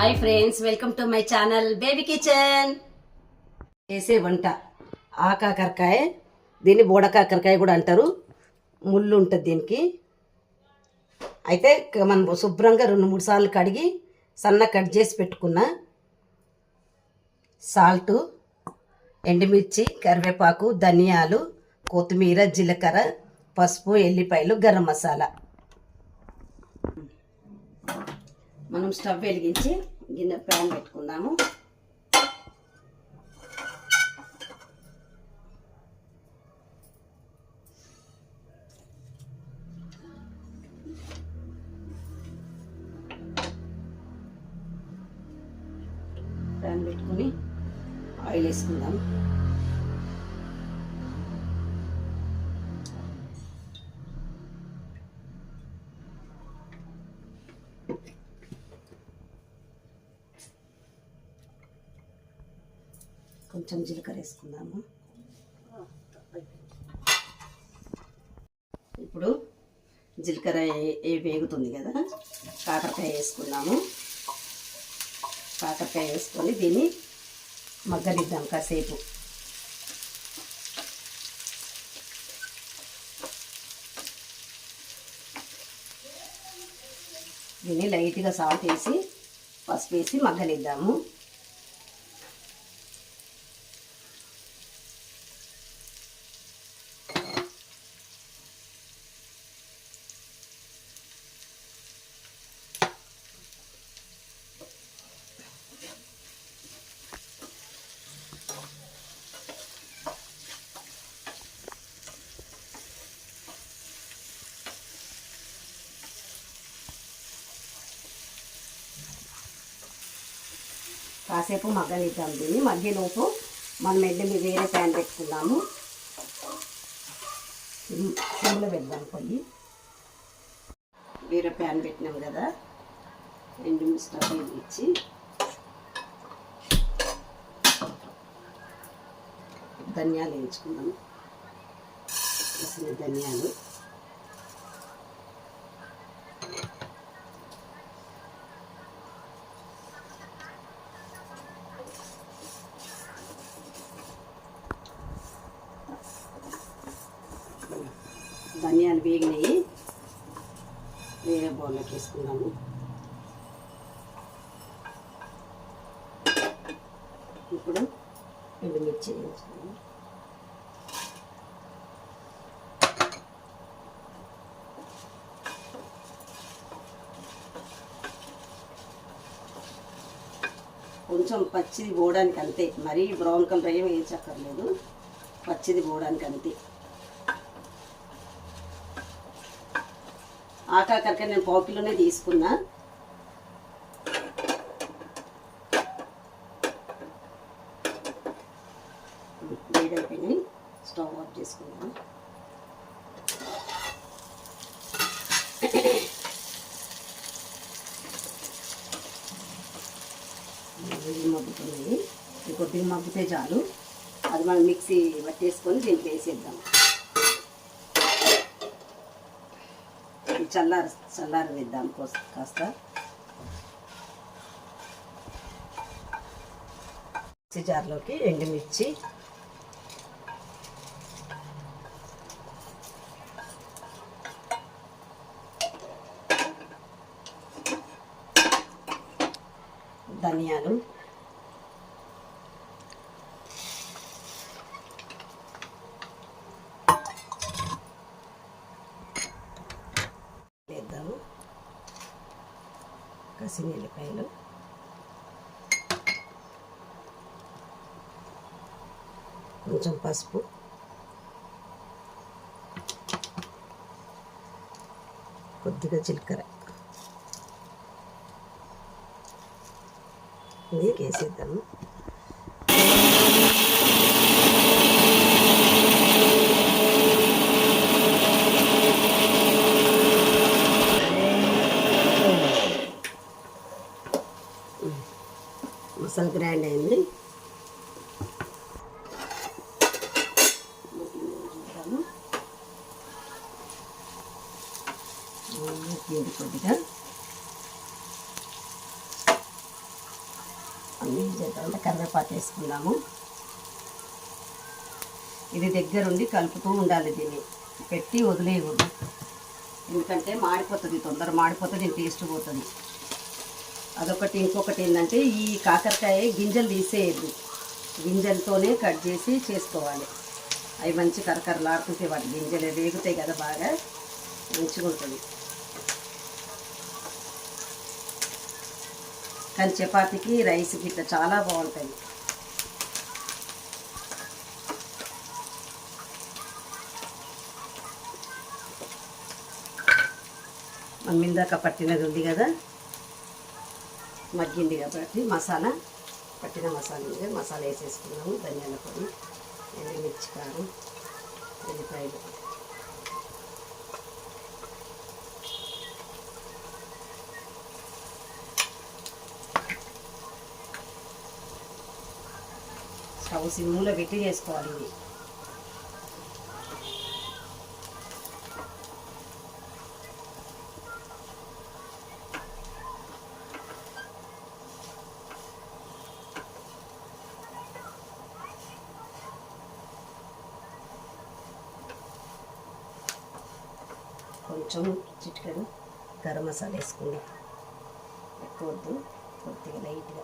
Hi friends welcome to my channel baby kitchen చేసే వంట ఆ కాకరకాయ దీన్ని బోడ కాకరకాయ కూడా అంటారు. ముళ్ళు ఉంటుంది దీనికి. అయితే మనం శుభ్రంగా రెండు మూడు సార్లు కడిగి సన్న కట్ చేసి పెట్టుకున్న సాల్టు ఎండుమిర్చి కరివేపాకు ధనియాలు కొత్తిమీర జీలకర్ర పసుపు ఎల్లిపాయలు గరం మసాలా. మనం స్టవ్ వెలిగించి గిన్నె ప్యాన్ పెట్టుకుందాము. ప్యాన్ పెట్టుకుని ఆయిల్ వేసుకుందాము. కొంచెం జీలకర్ర వేసుకుందాము ఇప్పుడు జీలకర్ర ఏ- వేగుతుంది కదా కాకరకాయ వేసుకుందాము. కాకరకాయ వేసుకొని దీన్ని మగ్గనిద్దాం కాసేపు. దీన్ని లైట్గా సాల్ట్ వేసి పసుపు వేసి మగ్గనిద్దాము. కాసేపు మగ్గనిద్దాం దీన్ని. మధ్యలోపు మనం ఎండు మీద వేరే ప్యాన్ పెట్టుకుందాము సిమ్లో పెడదాం పొయ్యి. వేరే ప్యాన్ పెట్టినాం కదా. ఎండు స్టవ్ ఇచ్చి. ధనియాలు వేయించుకుందాం వేసిన ధనియాలు. ధనియాలు వేగినాయి. వేరే బౌల్లోకి వేసుకున్నాము ఇప్పుడు ఎండుమిర్చి వేసుకున్నాము కొంచెం పచ్చిది పోవడానికి అంతే. మరీ బ్రౌన్ కలర్ ఏం వేయించక్కర్లేదు. పచ్చిది పోవడానికి అంతే. ఆకాకరకాయ నేను పావు కిలోనే తీసుకున్నా. వేడైపోయినాయి. స్టవ్ ఆఫ్ చేసుకున్నాను. మగ్గుతుంది. కొద్దిగా మగ్గితే చాలు. అది మనం మిక్సీ పట్టేసుకొని దీనికి వేసేద్దాం. చల్లారు చల్లారి వేద్దాం కాస్త. మిక్సీ జార్లోకి ఎండుమిర్చి. ధనియాలు. కసినెల్లిపాయలు కొంచెం పసుపు. కొద్దిగా జీలకర్ర. ఇది వేసేద్దాము మసాలా గ్రైండ్ అయింది. చూద్దాము. కొద్దిగా అన్నీ చేద్దాం కరివేపాకు వేసుకుందాము ఇది దగ్గరుండి కలుపుతూ ఉండాలి దీన్ని. పెట్టి వదిలేయకూడదు. ఎందుకంటే మాడిపోతుంది తొందర మాడిపోతుంది దీని టేస్ట్ పోతుంది. అదొకటి ఇంకొకటి ఏంటంటే ఈ కాకరకాయ గింజలు తీసేయద్దు. గింజలతోనే కట్ చేసి చేసుకోవాలి. అవి మంచి కరకరలాడుతుంటాయి వాటి గింజలు వేగుతాయి కదా బాగా. మంచిగా ఉంటుంది. కానీ చపాతీకి రైస్ గిట్ట చాలా బాగుంటుంది మనం ఇందాక పట్టినది ఉంది కదా? మగ్గింది కాబట్టి మసాలా పట్టిన మసాలా ఉంది. మసాలా వేసేసుకున్నాము. ధనియాల పొడి ఎండుమిర్చి కారం ఎల్లిపాయలు స్టవ్ సిమ్లో పెట్టి చేసుకోవాలి ఇది. కొంచెం చిటికెడు గరం మసాలా వేసుకుందాం ఎక్కువ వద్దు కొద్దిగా లైట్గా.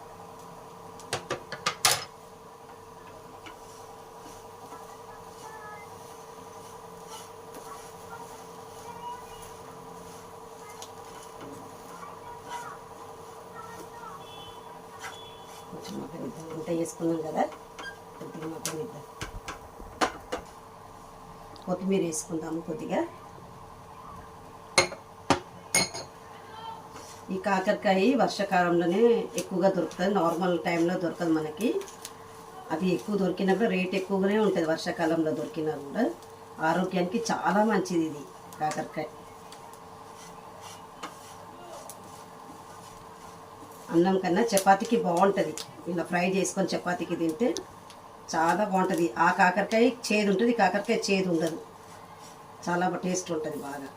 కొంచెం మగ్గనిద్దాం వంట వేసుకున్నాం కదా కొద్దిగా మగ్గనిద్దాం కొత్తిమీర వేసుకుందాము కొద్దిగా. ఈ కాకరకాయ వర్షాకాలంలోనే ఎక్కువగా దొరుకుతుంది. నార్మల్ టైంలో దొరకదు మనకి. అది ఎక్కువ దొరికినప్పుడు రేట్ ఎక్కువగానే ఉంటుంది వర్షాకాలంలో దొరికినా కూడా. ఆరోగ్యానికి చాలా మంచిది ఇది కాకరకాయ. అన్నం కన్నా చపాతీకి బాగుంటుంది. ఇలా ఫ్రై చేసుకొని చపాతీకి తింటే చాలా బాగుంటుంది. ఆ కాకరకాయ చేదు ఉంటుంది కాకరకాయ చేదు ఉండదు. చాలా టేస్ట్ ఉంటుంది బాగా.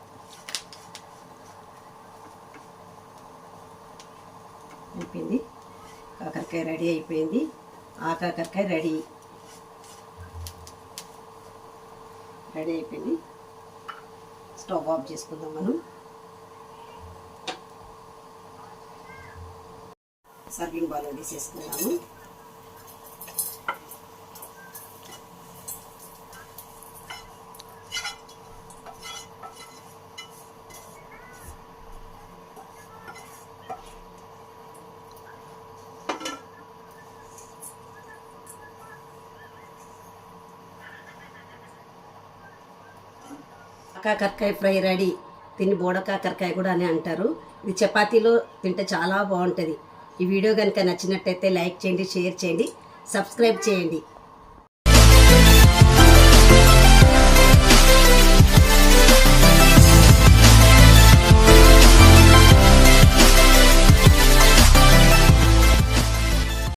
అయిపోయింది. కాకరకాయ రెడీ అయిపోయింది. ఆ కాకరకాయ రెడీ. రెడీ అయిపోయింది. స్టవ్ ఆఫ్ చేసుకుందాం మనం. సర్వింగ్ బాల్ తీసేసుకున్నాము. కాకరకాయ ఫ్రై రెడీ. దీన్ని బోడ కాకరకాయ కూడా అని అంటారు. ఇది చపాతీలో తింటే చాలా బాగుంటుంది. ఈ వీడియో కనుక నచ్చినట్టయితే లైక్ చేయండి షేర్ చేయండి సబ్స్క్రైబ్ చేయండి.